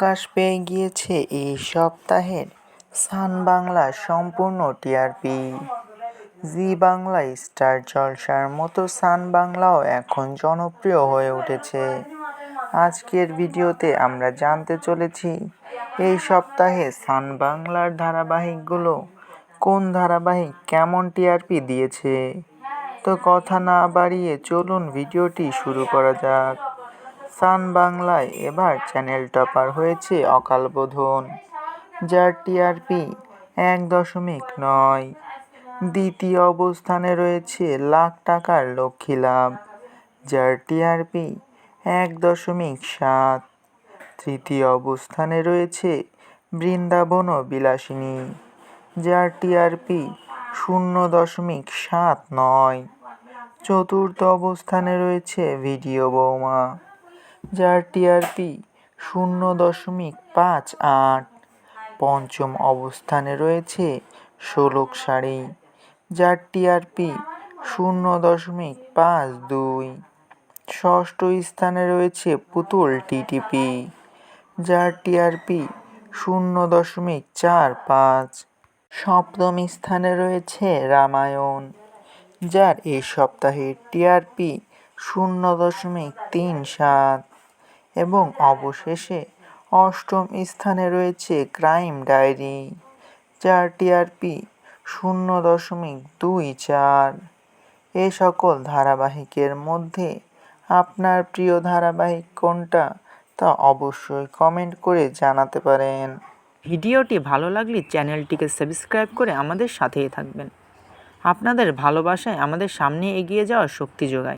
প্রকাশ পেয়ে গিয়েছে এই সপ্তাহের সান বাংলা সম্পূর্ণ টিআরপি জি বাংলা, স্টার জলসার মতো সান বাংলাও এখন জনপ্রিয় হয়ে উঠেছে। আজকের ভিডিওতে আমরা জানতে চলেছি, এই সপ্তাহে সান বাংলার ধারাবাহিকগুলো কোন ধারাবাহিক কেমন টিআরপি দিয়েছে? তো কথা না বাড়িয়ে চলুন ভিডিওটি শুরু করা যাক। সান বাংলায় এবার চ্যানেল টপার হয়েছে অকালবোধন যার টিআরপি এক দশমিক নয়। দ্বিতীয় অবস্থানে রয়েছে লাখ টাকার লক্ষ্মী লাভ, যার টিআরপি এক দশমিক সাত। তৃতীয় অবস্থানে রয়েছে বৃন্দাবন বিলাসিনী, যার টিআরপি শূন্য দশমিক সাত নয়। চতুর্থ অবস্থানে রয়েছে ভিডিও বৌমা। যার টিআরপি শূন্য দশমিক পাঁচ আট। পঞ্চম অবস্থানে রয়েছে ষোলক শাড়ি যার টিআরপি শূন্য দশমিক পাঁচ দুই। ষষ্ঠ স্থানে রয়েছে পুতুল টিটিপি, যার টিআরপি শূন্য দশমিক চার পাঁচ। সপ্তম স্থানে রয়েছে রামায়ণ, যার এই সপ্তাহের টিআরপি শূন্য দশমিক তিন সাত এবং অবশেষে অষ্টম স্থানে রয়েছে ক্রাইম ডায়েরি, যার টিআরপি শূন্য দশমিক দুই চার। এ সকল ধারাবাহিকের মধ্যে আপনার প্রিয় ধারাবাহিক কোনটা তা অবশ্যই কমেন্ট করে জানাতে পারেন। ভিডিওটি ভালো লাগলে চ্যানেলটিকে সাবস্ক্রাইব করে আমাদের সাথেই থাকবেন। আপনাদের ভালোবাসায় আমাদের সামনে এগিয়ে যাওয়ার শক্তি যোগায়।